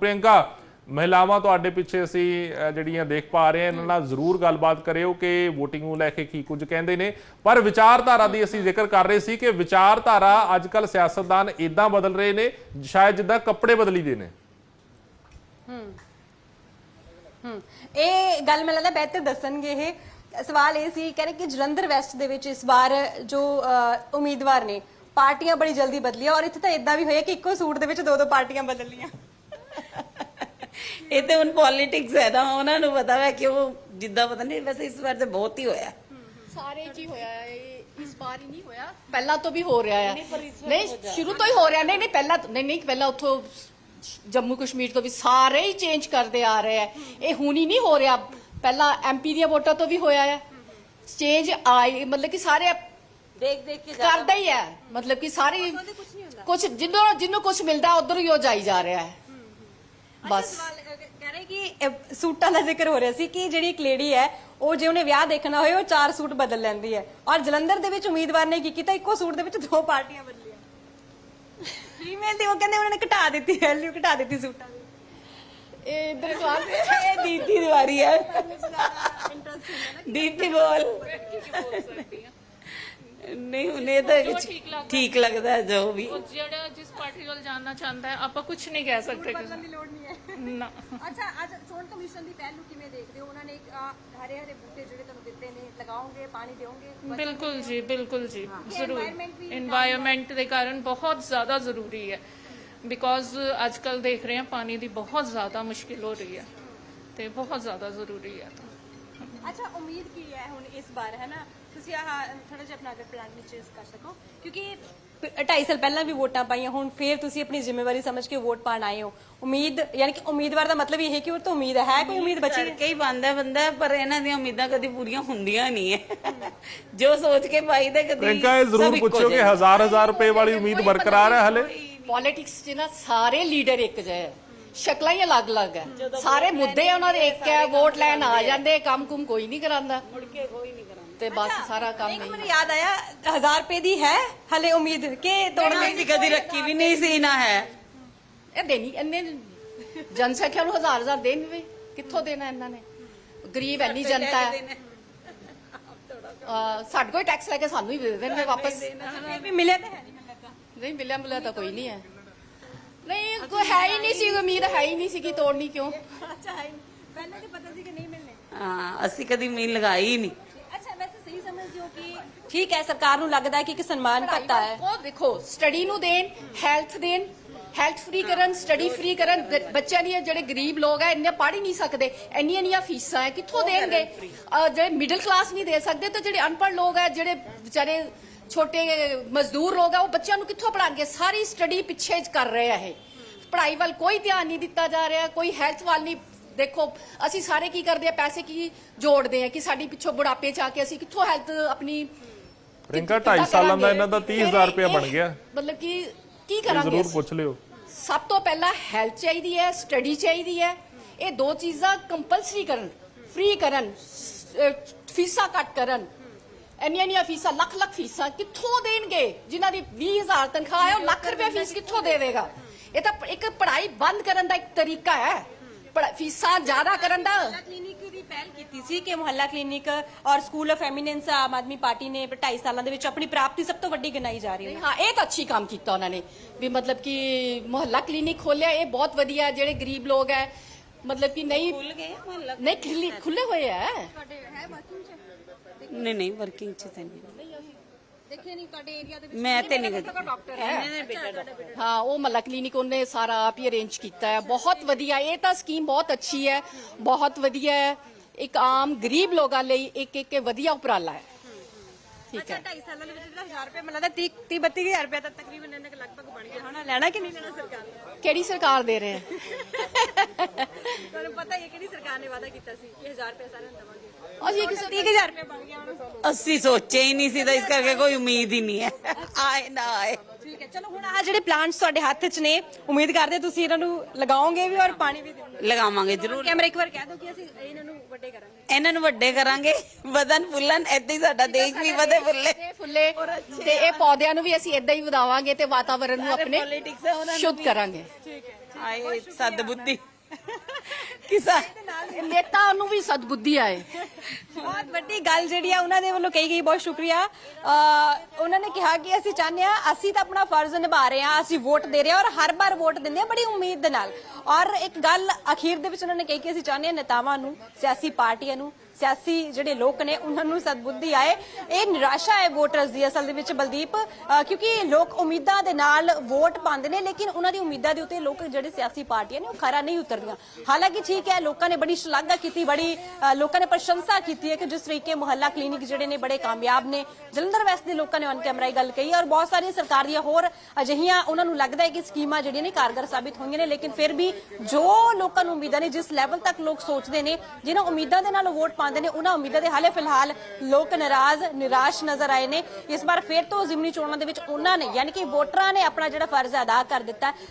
ਪ੍ਰਿਯੰਕਾ ਮਹਿਲਾਵਾਂ ਤੁਹਾਡੇ ਪਿੱਛੇ ਅਸੀਂ ਜਿਹੜੀਆਂ ਦੇਖ ਪਾ ਰਹੇ ਹਾਂ ਇਹਨਾਂ ਨਾਲ ਜ਼ਰੂਰ ਗੱਲਬਾਤ ਕਰਿਓ ਕਿ VOTING ਨੂੰ ਲੈ ਕੇ ਕੀ ਕੁਝ ਕਹਿੰਦੇ ਨੇ। ਪਰ ਵਿਚਾਰਧਾਰਾ ਦੀ ਅਸੀਂ ਜ਼ਿਕਰ ਕਰ ਰਹੇ ਸੀ ਕਿ ਵਿਚਾਰਧਾਰਾ ਅੱਜ ਕੱਲ ਸਿਆਸਤਦਾਨ ਇਦਾਂ ਬਦਲ ਰਹੇ ਨੇ ਸ਼ਾਇਦ ਜਿੱਦਾਂ ਕੱਪੜੇ ਬਦਲੀਦੇ ਨੇ। ਹਮ ਇਹ ਗੱਲ ਮੈਨੂੰ ਲੱਗਦਾ ਬਿਹਤਰ ਦੱਸਣਗੇ ਇਹ। ਸਵਾਲ ਇਹ ਸੀ ਕਹਿੰਦੇ ਕਿ ਜਲੰਧਰ ਵੈਸਟ ਦੇ ਵਿੱਚ ਇਸ ਵਾਰ ਜੋ ਅ, ਉਮੀਦਵਾਰ ਨੇ ਪਾਰਟੀਆਂ ਬੜੀ ਜਲਦੀ ਬਦਲੀਆਂ ਔਰ ਇੱਥੇ ਤਾਂ ਇਦਾਂ ਵੀ ਹੋਇਆ ਕਿ ਇੱਕੋ ਸੂਟ ਦੇ ਵਿੱਚ ਦੋ ਦੋ ਪਾਰਟੀਆਂ ਬਦਲ ਲੀਆਂ ਇਹ ਤੇ ਹੁਣ ਪੋਲਿਟਿਕਸ ਹੈ ਨਾ ਉਹਨਾਂ ਨੂੰ ਪਤਾ ਹੈ ਕਿ ਉਹ ਜਿੱਦਾਂ ਪਤਾ ਨਹੀਂ ਵੈਸੇ ਇਸ ਵਾਰ ਤੇ ਬਹੁਤ ਹੀ ਹੋਇਆ। ਸਾਰੇ ਚ ਹੀ ਹੋਇਆ ਹੈ ਇਹ ਇਸ ਵਾਰ ਹੀ ਨਹੀਂ ਹੋਇਆ ਪਹਿਲਾਂ ਤੋਂ ਵੀ ਹੋ ਰਿਹਾ ਹੈ। ਨਹੀਂ ਸ਼ੁਰੂ ਤੋਂ ਹੀ ਹੋ ਰਿਹਾ ਨਹੀਂ ਨਹੀਂ ਪਹਿਲਾਂ ਨਹੀਂ ਨਹੀਂ ਪਹਿਲਾਂ ਉੱਥੋਂ ਜੰਮੂ ਕਸ਼ਮੀਰ ਤੋਂ ਵੀ ਸਾਰੇ ਹੀ ਚੇਂਜ ਕਰਦੇ ਆ ਰਹੇ ਹੈ। ਇਹ ਹੁਣ ਹੀ ਨਹੀਂ ਹੋ ਰਿਹਾ। ਪਹਿਲਾਂ ਐਮਪੀ ਦੀਆਂ ਵੋਟਾਂ ਤੋਂ ਵੀ ਹੋਇਆ ਹੈ। ਚੇਂਜ ਆਈ ਮਤਲਬ ਕਿ ਸਾਰੇ ਦੇਖ ਦੇਖ ਕੇ ਕਰਦਾ ਹੀ ਹੈ। ਮਤਲਬ ਕਿ ਸਾਰੇ ਕੁਝ ਜਿੰਨੂੰ ਜਿੰਨੂੰ ਕੁਝ ਮਿਲਦਾ ਉਧਰ ਹੀ ਉਹ ਜਾਈ ਜਾ ਰਿਹਾ ਹੈ। ਬਸ। ਕਹਿ ਰਹੇ ਕਿ ਸੂਟਾਂ ਦਾ ਜ਼ਿਕਰ ਹੋ ਰਿਹਾ ਸੀ ਕਿ ਜਿਹੜੀ ਇੱਕ ਲੇਡੀ ਹੈ ਉਹ ਜੇ ਉਹਨੇ ਵਿਆਹ ਦੇਖਣਾ ਹੋਏ ਉਹ ਚਾਰ ਸੂਟ ਬਦਲ ਲੈਂਦੀ ਹੈ। ਔਰ ਜਲੰਧਰ ਦੇ ਵਿੱਚ ਉਮੀਦਵਾਰ ਨੇ ਕੀ ਕੀਤਾ? ਇੱਕੋ ਸੂਟ ਦੇ ਵਿੱਚ ਦੋ ਪਾਰਟੀਆਂ ਬਦਲੀਆਂ। ਫੀਮੇਲ ਦੀ ਉਹ ਕਹਿੰਦੇ ਉਹਨਾਂ ਨੇ ਘਟਾ ਦਿੱਤੀ ਵੈਲਿਊ ਘਟਾ ਦਿੱਤੀ ਸੂਟਾਂ ਦੀ। ਇਹ ਇਧਰ ਇਹ ਦੀਦੀ ਦੀ ਵਾਰੀ ਹੈ। ਦੀਦੀ ਬੋਲ। ਨਹੀਂ ਉਹਨੇ ਤਾਂ ਠੀਕ ਲੱਗਦਾ। ਠੀਕ ਲੱਗਦਾ ਜੋ ਵੀ। ਉਹ ਜਿਹੜਾ ਜਿਸ ਪਾਰਟੀ ਵੱਲ ਜਾਣਾ ਚਾਹੁੰਦਾ ਹੈ ਆਪਾਂ ਕੁਝ ਨਹੀਂ ਕਹਿ ਸਕਦੇ ਬਦਲਣ ਦੀ ਲੋੜ ਨਹੀਂ ਹੈ। ਨਾ। ਅੱਛਾ ਅੱਜ ਚੋਣ ਕਮਿਸ਼ਨ ਦੀ ਪਹਿਲ ਨੂੰ ਕਿਵੇਂ ਦੇਖਦੇ ਹੋ? ਉਹਨਾਂ ਨੇ ਇੱਕ ਹਰੇ ਹਰੇ ਬੂਟੇ ਜਿਹੜੇ ਤੁਹਾਨੂੰ ਦਿੱਤੇ ਨੇ ਲਗਾਓਗੇ ਪਾਣੀ ਦਿਓਗੇ? ਬਿਲਕੁਲ ਜੀ ਬਿਲਕੁਲ ਜੀ ਜ਼ਰੂਰ। environment ਦੇ ਕਾਰਨ ਬਹੁਤ ਜ਼ਿਆਦਾ ਜ਼ਰੂਰੀ ਹੈ। ਬਿਕੋਜ਼ ਅੱਜ ਕੱਲ ਦੇਖ ਰਹੇ ਹਾਂ ਪਾਣੀ ਦੀ ਬਹੁਤ ਜ਼ਿਆਦਾ ਮੁਸ਼ਕਿਲ ਹੋ ਰਹੀ ਹੈ ਤੇ ਬਹੁਤ ਜ਼ਿਆਦਾ ਜ਼ਰੂਰੀ ਹੈ। ਅੱਛਾ ਉਮੀਦ ਕੀ ਹੈ ਹੁਣ ਇਸ ਵਾਰ ਹੈ ਨਾ? ਤੁਸੀਂ ਆਹ ਥੋੜਾ ਜਿਹਾ ਆਪਣਾ ਅਗਰ ਪਲਾਨ ਵਿੱਚ ਕਰ ਸਕੋ। ਕਿਉਂਕਿ 2.5 ਸਾਲ ਪਹਿਲਾਂ ਵੀ ਵੋਟਾਂ ਪਾਈਆਂ ਹੁਣ ਫੇਰ ਤੁਸੀਂ ਆਪਣੀ ਜ਼ਿੰਮੇਵਾਰੀ ਸਮਝ ਕੇ ਵੋਟ ਪਾਣ ਆਏ ਹੋ। ਉਮੀਦ ਯਾਨੀ ਕਿ ਉਮੀਦਵਾਰ ਦਾ ਮਤਲਬ ਇਹ ਹੈ ਕਿ ਉਹ ਤੋਂ ਉਮੀਦ ਹੈ ਕੋਈ ਉਮੀਦ ਬਚੀ ਹੈ ਕਰਕੇ ਹੀ ਬੰਦਾ ਬੰਦਾ ਪਰ ਇਹਨਾਂ ਦੀਆਂ ਉਮੀਦਾਂ ਕਦੀ ਪੂਰੀਆਂ ਹੁੰਦੀਆਂ ਨਹੀਂ ਹੈ ਜੋ ਸੋਚ ਕੇ ਪਾਈ ਤੇ ਕਦੀ ਪ੍ਰਿਯੰਕਾ ਇਹ ਸਭ ਜ਼ਰੂਰ ਇੱਕੋ ਪੁੱਛੋ ਕਿ ਜਿਹੇ। ਹਜ਼ਾਰ ਹਜ਼ਾਰ ਰੁਪਏ ਵਾਲੀ ਉਮੀਦ ਬਰਕਰਾਰ ਹੈ ਹਲੇ? ਪੋਲਿਟਿਕਸ 'ਚ ਨਾ ਸਾਰੇ ਲੀਡਰ ਇੱਕ ਜਿਹੇ ਹੈ ਸ਼ਕਲਾਂ ਹੀ ਅਲੱਗ-ਅਲੱਗ ਹੈ ਸਾਰੇ ਮੁੱਦੇ ਉਹਨਾਂ ਦੇ ਇੱਕ ਹੈ ਵੋਟ ਲੈਣ ਆ। ਜਾਂਦੇ ਕੰਮ ਕੁਮ ਕੋਈ ਨਹੀਂ ਕਰਾਂਦਾ। ਮੁੜ ਕੇ ਕੋਈ ਨਹੀਂ। ਤੇ ਬਸ ਸਾਰਾ ਕੰਮ ਇੱਕ ਨਹੀਂ ਮੈਨੂੰ ਯਾਦ ਆਇਆ 1000 ਰੁਪਏ ਦੀ ਹੈ ਹਲੇ ਉਮੀਦ ਕਿ ਤੋੜਨਾ ਦੀ ਕਦੀ ਰੱਖੀ ਵੀ ਨਹੀਂ ਸੀ ਨਾ ਹੈ। ਇਹ ਦੇਣੀ ਇੰਨੇ ਜਨਸੰਖਿਆ ਨੂੰ ਹਜ਼ਾਰ ਹਜ਼ਾਰ ਦੇਣ ਵੀ ਕਿੱਥੋਂ ਦੇਣਾ ਇਹਨਾਂ ਨੇ? ਗਰੀਬ ਇੰਨੀ ਜਨਤਾ ਹੈ। ਸਾਡੇ ਕੋਈ ਟੈਕਸ ਲੈ ਕੇ ਸਾਨੂੰ ਹੀ ਦੇ ਦੇਣਗੇ ਵਾਪਸ। ਵੀ ਮਿਲਿਆ ਤਾਂ ਹੈ ਨਹੀਂ ਮਿਲਿਆ ਮਿਲਿਆ ਤਾਂ ਕੋਈ ਨਹੀਂ ਹੈ। ਨਹੀਂ ਕੋਈ ਹੈ ਹੀ ਨਹੀਂ ਸੀ ਉਮੀਦ ਹੈ ਹੀ ਨਹੀਂ ਸੀ ਕਿ ਤੋੜਨੀ ਕਿਉਂ। ਅੱਛਾ ਹੈ ਨਹੀਂ। ਪਹਿਲਾਂ ਤੇ ਪਤਾ ਸੀ ਕਿ ਨਹੀਂ ਮਿਲਨੇ ਹਾਂ ਅਸੀਂ ਕਦੀ ਮੀਨ ਲਗਾਈ ਹੀ ਨਹੀਂ। ਕਿ ਠੀਕ ਹੈ ਸਰਕਾਰ ਨੂੰ ਲੱਗਦਾ ਹੈ ਕਿ ਇੱਕ ਸਨਮਾਨ ਭੱਤਾ ਹੈ। ਉਹ ਦੇਖੋ ਸਟੱਡੀ ਨੂੰ ਦੇਣ ਹੈਲਥ ਦੇਣ ਹੈਲਥ ਫ੍ਰੀ ਕਰਨ ਸਟੱਡੀ ਫ੍ਰੀ ਕਰਨ ਬੱਚਿਆਂ ਦੀਆਂ ਜਿਹੜੇ ਗਰੀਬ ਲੋਕ ਹੈ ਇੰਨੇ ਪੜ੍ਹ ਹੀ ਨਹੀਂ ਸਕਦੇ ਇੰਨੀਆਂ ਇੰਨੀਆਂ ਫੀਸਾਂ ਹੈ ਕਿੱਥੋਂ ਦੇਣਗੇ? ਅਹ ਜਿਹੜੇ ਮਿਡਲ ਕਲਾਸ ਨਹੀਂ ਦੇ ਸਕਦੇ ਤਾਂ ਜਿਹੜੇ ਅਨਪੜ੍ਹ ਲੋਕ ਹੈ ਜਿਹੜੇ ਵਿਚਾਰੇ ਛੋਟੇ ਮਜ਼ਦੂਰ ਲੋਕ ਹੈ ਉਹ ਬੱਚਿਆਂ ਨੂੰ ਕਿੱਥੋਂ ਪੜ੍ਹਾਉਣਗੇ ਸਾਰੀ ਸਟੱਡੀ ਪਿੱਛੇ ਕਰ ਰਹੇ ਆ ਇਹ। ਪੜ੍ਹਾਈ ਵੱਲ ਕੋਈ ਧਿਆਨ ਨਹੀਂ ਦਿੱਤਾ ਜਾ ਰਿਹਾ ਕੋਈ ਹੈਲਥ ਵੱਲ ਨਹੀਂ ਦੇਖੋ ਅਸੀਂ ਸਾਰੇ ਕੀ ਕਰਦੇ ਆ ਪੈਸੇ ਕੀ ਜੋੜਦੇ ਆ ਕਿ ਸਾਡੀ ਪਿੱਛੋਂ ਬੁਢਾਪੇ ਚ ਆ ਕੇ ਅਸੀਂ ਕਿੱਥੋਂ ਹੈਲਥ ਆਪਣੀ ਪ੍ਰਿਯੰਕਾ ਕਿੱਦਾਂ 2.5 ਸਾਲਾਂ ਦਾ? ਇਹਨਾਂ ਦਾ ਫਿਰ 30000 ਰੁਪਏ ਬਣ ਗਿਆ। ਮਤਲਬ ਕਿ ਕੀ ਕਰਾਂਗੇ ਜ਼ਰੂਰ? ਪੁੱਛ ਲਿਓ। ਸਭ ਤੋਂ ਪਹਿਲਾਂ ਹੈਲਥ ਚਾਹੀਦੀ ਹੈ ਸਟੱਡੀ ਚਾਹੀਦੀ ਹੈ। ਇਹ ਦੋ ਚੀਜ਼ਾਂ ਕੰਪਲਸਰੀ ਕਰਨ ਫ੍ਰੀ ਕਰਨ ਫੀਸਾਂ ਕੱਟ ਕਰਨ। ਇੰਨੀਆਂ ਇੰਨੀਆਂ ਫੀਸਾਂ ਲੱਖ ਲੱਖ ਫੀਸਾਂ ਕਿੱਥੋਂ ਦੇਣਗੇ? ਜਿਨ੍ਹਾਂ ਦੀ 20000 ਤਨਖਾਹ ਹੈ ਉਹ ਲੱਖ ਰੁਪਏ ਫੀਸ ਕਿੱਥੋਂ ਦੇਵੇਗਾ? ਇਹ ਤਾਂ ਇੱਕ ਪੜ੍ਹਾਈ ਬੰਦ ਕਰਨ ਦਾ ਇੱਕ ਤਰੀਕਾ ਹੈ। ਪੜ੍ਹਾ- ਫੀਸਾਂ ਜ਼ਿਆਦਾ ਕਰਨ ਦਾ। ਮੁਹੱਲਾ ਕਲੀਨਿਕ ਦੀ ਪਹਿਲ ਕੀਤੀ ਸੀ ਕਿ ਮੁਹੱਲਾ ਕਲੀਨਿਕ ਔਰ school of eminence Aam Aadmi party ਨੇ 2.5 ਸਾਲਾਂ ਦੇ ਵਿੱਚ ਆਪਣੀ ਪ੍ਰਾਪਤੀ ਸਭ ਤੋਂ ਵੱਡੀ ਗਿਣਾਈ ਜਾ ਰਹੀ ਹੈ। ਹਾਂ ਇਹ ਤਾਂ ਅੱਛੀ ਕੰਮ ਕੀਤਾ ਉਹਨਾਂ ਨੇ। ਵੀ ਮਤਲਬ ਕਿ ਮੁਹੱਲਾ ਕਲੀਨਿਕ ਖੋਲਿਆ ਇਹ ਬਹੁਤ ਵਧੀਆ। ਜਿਹੜੇ ਗਰੀਬ ਲੋਕ ਹੈ। ਮਤਲਬ ਕਿ ਨਹੀਂ ਭੁੱਲ ਗਏ ਮਤਲਬ ਨਹੀਂ ਖੁੱਲੇ ਖੁੱਲੇ ਹੋਏ ਹੈ ਤੁਹਾਡੇ ਹੈ ਵਰਕਿੰਗ ਚ? ਨਹੀਂ ਨਹੀਂ ਵਰਕਿੰਗ ਚ ਤਾਂ ਨਹੀਂ। ਦੇਖਿਆ ਨਹੀਂ ਤੁਹਾਡੇ ਏਰੀਆ ਦੇ ਮੈਂ ਤੇ ਨਹੀਂ ਗਈ ਡਾਕਟਰ ਹੈ। ਹਾਂ। ਉਹ ਮੱਲਾ ਕਲੀਨਿਕ ਉਹਨੇ ਸਾਰਾ ਆਪ ਹੀ ਅਰੇਂਜ ਕੀਤਾ ਹੈ। ਬਹੁਤ ਵਧੀਆ ਇਹ ਤਾਂ ਸਕੀਮ ਬਹੁਤ ਅੱਛੀ ਹੈ। ਬਹੁਤ ਵਧੀਆ ਹੈ। ਇੱਕ ਆਮ ਗਰੀਬ ਲੋਕਾਂ ਲਈ ਇੱਕ ਇੱਕ ਵਧੀਆ ਉਪਰਾਲਾ ਹੈ। ਠੀਕ ਅੱਛਾ ਹੈ। 2.5 ਸਾਲਾਂ ਦੇ ਵਿੱਚ ਜਿਹੜਾ 1000 ਰੁਪਏ ਮਿਲਦਾ 30 30 32000 ਰੁਪਏ ਤਾਂ ਤਕਰੀਬਨ ਇਹਨਾਂ ਦੇ ਲਗਭਗ ਬਣ ਗਿਆ ਹੋਣਾ ਲੈਣਾ ਕਿ ਨਹੀਂ ਲੈਣਾ ਸਰਕਾਰ ਨੇ? ਕਿਹੜੀ ਸਰਕਾਰ ਦੇ ਰਹੇ ਹੈ ਤੁਹਾਨੂੰ ਪਤਾ ਹੀ ਹੈ ਕਿਹੜੀ ਸਰਕਾਰ ਨੇ ਵਾਅਦਾ ਕੀਤਾ ਸੀ ਕਿ 1000 ਰੁਪਏ ਸਾਰਿਆਂ ਨੂੰ ਦੇਵਾਂਗੇ। ਅਸੀਂ ਕਿਸੇ 30000 ਰੁਪਏ ਬਣ ਗਿਆ ਹੁਣ। ਸਾਨੂੰ ਅਸੀਂ ਸੋਚਿਆ ਹੀ ਨਹੀਂ ਸੀ ਤਾਂ ਇਸ ਕਰਕੇ ਕੋਈ ਉਮੀਦ ਹੀ ਨਹੀਂ ਹੈ। ਆਏ ਨਾ ਆਏ। ਠੀਕ ਹੈ ਚਲੋ ਹੁਣ ਆਹ ਜਿਹੜੇ ਪਲਾਂਟਸ ਤੁਹਾਡੇ ਹੱਥ 'ਚ ਨੇ ਉਮੀਦ ਕਰਦੇ ਤੁਸੀਂ ਇਹਨਾਂ ਨੂੰ ਲਗਾਓਗੇ ਵੀ ਔਰ ਪਾਣੀ ਵੀ ਦਿਓਗੇ। ਲਗਾਵਾਂਗੇ ਜ਼ਰੂਰ। ਕੈਮਰਾ ਇੱਕ ਵਾਰ ਕਹਿ ਦਿਓ ਕਿ ਅਸੀਂ ਇਹਨਾਂ ਨੂੰ ਵੱਡੇ ਕਰਾਂਗੇ। ਇਹਨਾਂ ਨੂੰ ਵੱਡੇ ਕਰਾਂਗੇ। ਵਧਨ ਫੁੱਲਣ ਏਦਾਂ ਹੀ ਸਾਡਾ ਦੇਸ਼ ਵੀ ਵਧੇ ਫੁੱਲੇ। ਫੁੱਲੇ। ਤੇ ਇਹ ਪੌਦਿਆਂ ਨੂੰ ਵੀ ਅਸੀਂ ਇਦਾਂ ਹੀ ਵਧਾਵਾਂਗੇ ਤੇ ਵਾਤਾਵਰਣ ਨੂੰ ਆਪਣੇ ਉਹਨਾਂ ਨੂੰ ਸ਼ੁੱਧ ਕਰਾਂਗੇ। ਠੀਕ ਹੈ ਆਏ ਸਦ ਬੁੱਧੀ ਕਿਸਾ ਨੇਤਾ ਨੂੰ ਵੀ ਸਦਬੁੱਧੀ ਆਏ। ਬਹੁਤ ਵੱਡੀ ਗੱਲ ਜਿਹੜੀ ਆ, ਉਹਨਾਂ ਦੇ ਵੱਲੋਂ ਕਹੀ ਗਈ, ਬਹੁਤ ਸ਼ੁਕਰੀਆ। ਅਹ ਉਹਨਾਂ ਨੇ ਕਿਹਾ ਕਿ ਅਸੀਂ ਚਾਹੁੰਦੇ ਆ ਅਸੀਂ ਤਾਂ ਆਪਣਾ ਫਰਜ਼ ਨਿਭਾ ਰਹੇ ਆ ਅਸੀਂ ਵੋਟ ਦੇ ਰਹੇ ਆ ਔਰ ਹਰ ਵਾਰ ਵੋਟ ਦਿੰਦੇ ਆ ਬੜੀ ਉਮੀਦ ਦੇ ਨਾਲ। ਔਰ ਇੱਕ ਗੱਲ ਅਖੀਰ ਦੇ ਵਿੱਚ ਉਹਨਾਂ ਨੇ ਕਹੀ ਕਿ ਅਸੀਂ ਚਾਹੁੰਦੇ ਆ ਨੇਤਾਵਾਂ ਨੂੰ, ਸਿਆਸੀ ਪਾਰਟੀਆਂ ਨੂੰ ਸਿਆਸੀ ਜਿਹੜੇ ਲੋਕ ਨੇ, ਉਹਨਾਂ ਨੂੰ ਸਦਬੁੱਧੀ ਆਏ। ਇਹ ਨਿਰਾਸ਼ਾ ਹੈ ਵੋਟਰਸ ਦੀ ਅਸਲ ਦੇ ਵਿੱਚ ਬਲਦੀਪ। ਕਿਉਂਕਿ ਲੋਕ ਉਮੀਦਾਂ ਦੇ ਨਾਲ ਵੋਟ ਪਾਉਂਦੇ ਨੇ, ਲੇਕਿਨ ਉਹਨਾਂ ਦੀ ਉਮੀਦਾਂ ਦੇ ਉੱਤੇ ਲੋਕ ਜਿਹੜੇ ਸਿਆਸੀ ਪਾਰਟੀਆਂ ਨੇ, ਉਹ ਖਰਾ ਨਹੀਂ ਉਤਰਦੀਆਂ। ਹਾਲਾਂਕਿ ਠੀਕ ਹੈ, ਲੋਕਾਂ ਨੇ ਬੜੀ ਸ਼ਲਾਘਾ ਕੀਤੀ, ਬੜੀ ਲੋਕਾਂ ਨੇ ਪ੍ਰਸ਼ੰਸਾ ਕੀਤੀ ਹੈ ਕਿ ਜਿਸ ਤਰੀਕੇ ਮੁਹੱਲਾ ਕਲੀਨਿਕ ਜਿਹੜੇ ਨੇ, ਬੜੇ ਕਾਮਯਾਬ ਨੇ। ਜਲੰਧਰ ਵੈਸਟ ਦੇ ਲੋਕਾਂ ਨੇ ਔਨ ਕੈਮਰਾ ਇਹ ਗੱਲ ਕਹੀ ਔਰ ਬਹੁਤ ਸਾਰੀਆਂ ਸਰਕਾਰ ਦੀਆਂ ਹੋਰ ਅਜਿਹੀਆਂ ਉਹਨਾਂ ਨੂੰ ਲੱਗਦਾ ਹੈ ਕਿ ਸਕੀਮਾਂ ਜਿਹੜੀਆਂ ਨੇ, ਕਾਰਗਰ ਸਾਬਿਤ ਹੋਈਆਂ ਨੇ, ਲੇਕਿਨ ਫਿਰ ਵੀ ਜੋ ਲੋਕਾਂ ਨੂੰ ਉਮੀਦਾਂ ਨੇ, ਜਿਸ ਲੈਵਲ ਤੱਕ ਲੋਕ ਸੋਚਦੇ ਨੇ ਜਿਹਨਾਂ ਉਮੀਦਾਂ ਦੇ ਨਾਲ ਉਹ ਵੋਟ ਪਾਉਂਦੇ ਨੇ, ਉਹਨਾਂ ਉਮੀਦਾਂ ਦੇ ਹਾਲੇ ਫਿਲਹਾਲ ਲੋਕ ਨਾਰਾਜ਼, ਨਿਰਾਸ਼ ਨਜ਼ਰ ਆਏ ਨੇ। ਇਸ ਵਾਰ ਫੇਰ ਤੋਂ ਜ਼ਿਮਨੀ ਚੋਣਾਂ ਦੇ ਵਿੱਚ ਉਹਨਾਂ ਨੇ, ਯਾਨੀ ਕਿ ਵੋਟਰਾਂ ਨੇ ਆਪਣਾ ਜਿਹੜਾ ਫਰਜ਼ ਅਦਾ ਕਰ ਦਿੱਤਾ।